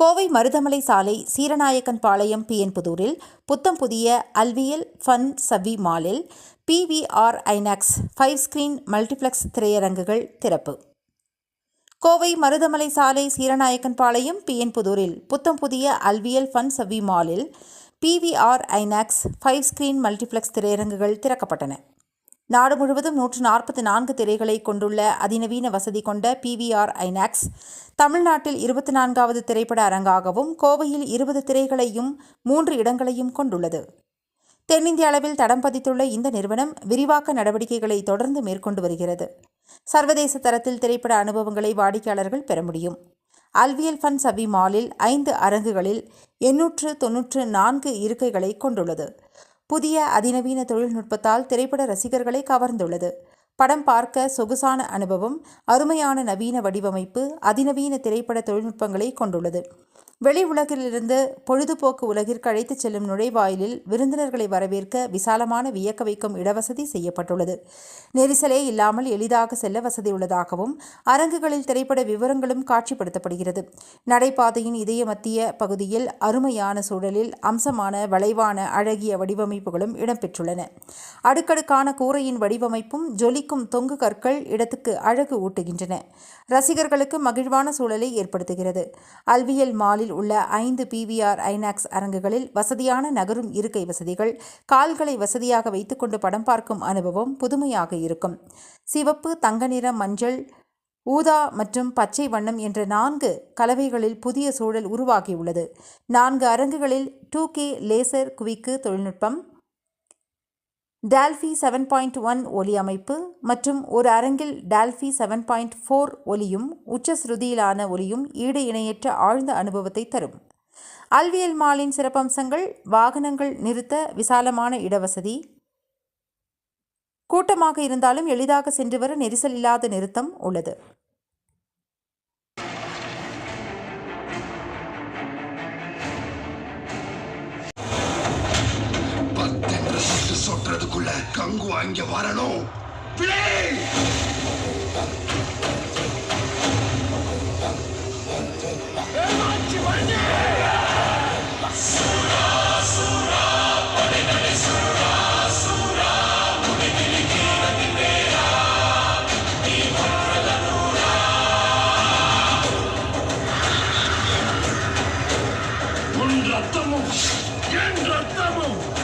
கோவை மருதமலை சாலை சீரநாயக்கன் பாளையம் பிஎன்புதூரில் புத்தம் புதிய அல்வியல் ஃபன் சவி மாலில் PVR INOX five screen multiplex திரையரங்குகள் திறப்பு. கோவை மருதமலை சாலை சீரநாயக்கன் பாளையம் பிஎன்புதூரில் புத்தம் புதிய அல்வியல் ஃபன் சவி மாலில் PVR INOX five screen multiplex திரையரங்குகள் திறக்கப்பட்டன. நாடு முழுவதும் நூற்று நாற்பத்தி நான்கு திரைகளை கொண்டுள்ள அதிநவீன வசதி கொண்ட பிவிஆர் ஐநாக்ஸ் தமிழ்நாட்டில் இருபத்தி நான்காவது திரைப்பட அரங்காகவும் கோவையில் இருபது திரைகளையும் மூன்று இடங்களையும் கொண்டுள்ளது. தென்னிந்திய அளவில் தடம் பதித்துள்ள இந்த நிறுவனம் விரிவாக்க நடவடிக்கைகளை தொடர்ந்து மேற்கொண்டு வருகிறது. சர்வதேச தரத்தில் திரைப்பட அனுபவங்களை வாடிக்கையாளர்கள் பெற முடியும். அல்வியல் ஃபன் சவி மாலில் ஐந்து அரங்குகளில் எண்ணூற்று தொன்னூற்று நான்கு இருக்கைகளை கொண்டுள்ளது. புதிய அதிநவீன தொழில்நுட்பத்தால் திரைப்பட ரசிகர்களை கவர்ந்துள்ளது. படம் பார்க்க சொகுசான அனுபவம் அருமையான நவீன வடிவமைப்பு அதிநவீன திரைப்பட தொழில்நுட்பங்களை கொண்டுள்ளது. வெளி உலகிலிருந்து பொழுதுபோக்கு உலகிற்கு அழைத்துச் செல்லும் நுழைவாயிலில் விருந்தினர்களை வரவேற்க விசாலமான வியக்க வைக்கும் இடவசதி செய்யப்பட்டுள்ளது. நெரிசலே இல்லாமல் எளிதாக செல்ல வசதி உள்ளதாகவும் அரங்குகளில் திரைப்பட விவரங்களும் காட்சிப்படுத்தப்படுகிறது. நடைபாதையின் இதய மத்திய பகுதியில் அருமையான சூழலில் அம்சமான வளைவான அழகிய வடிவமைப்புகளும் இடம்பெற்றுள்ளன. அடுக்கடுக்கான கூரையின் வடிவமைப்பும் ஜொலிக்கும் தொங்கு கற்கள் இடத்துக்கு அழகு ஊட்டுகின்றன. ரசிகர்களுக்கு மகிழ்வான சூழலை ஏற்படுத்துகிறது. அல்வியல் மாலில் உள்ள ஐந்து பிவிஆர் ஐநாக்ஸ் அரங்குகளில் வசதியான நகரும் இருக்கை வசதிகள் கால்களை வசதியாக வைத்துக்கொண்டு படம் பார்க்கும் அனுபவம் புதுமையாக இருக்கும். சிவப்பு தங்க நிற மஞ்சள் ஊதா மற்றும் பச்சை வண்ணம் என்ற நான்கு கலவைகளில் புதிய சூழல் உருவாகியுள்ளது. நான்கு அரங்குகளில் டூ கே லேசர் குவிக்கு தொழில்நுட்பம் டால்ஃபி செவன் பாயிண்ட் ஒன் ஒலி அமைப்பு மற்றும் ஒரு அரங்கில் டால்ஃபி செவன் பாயிண்ட் ஃபோர் ஒலியும் உச்சஸ்ருதியிலான ஒலியும் ஈடு இணையற்ற ஆழ்ந்த அனுபவத்தை தரும். அல்வியல் மாலின் சிறப்பம்சங்கள் வாகனங்கள் நிறுத்த விசாலமான இடவசதி. கூட்டமாக இருந்தாலும் எளிதாக சென்று வர நெரிசல் இல்லாத நிறுத்தம் உள்ளது. அதுக்குள்ள கங்குவா இங்க வரணும். ரத்தமும் என் ரத்தமும்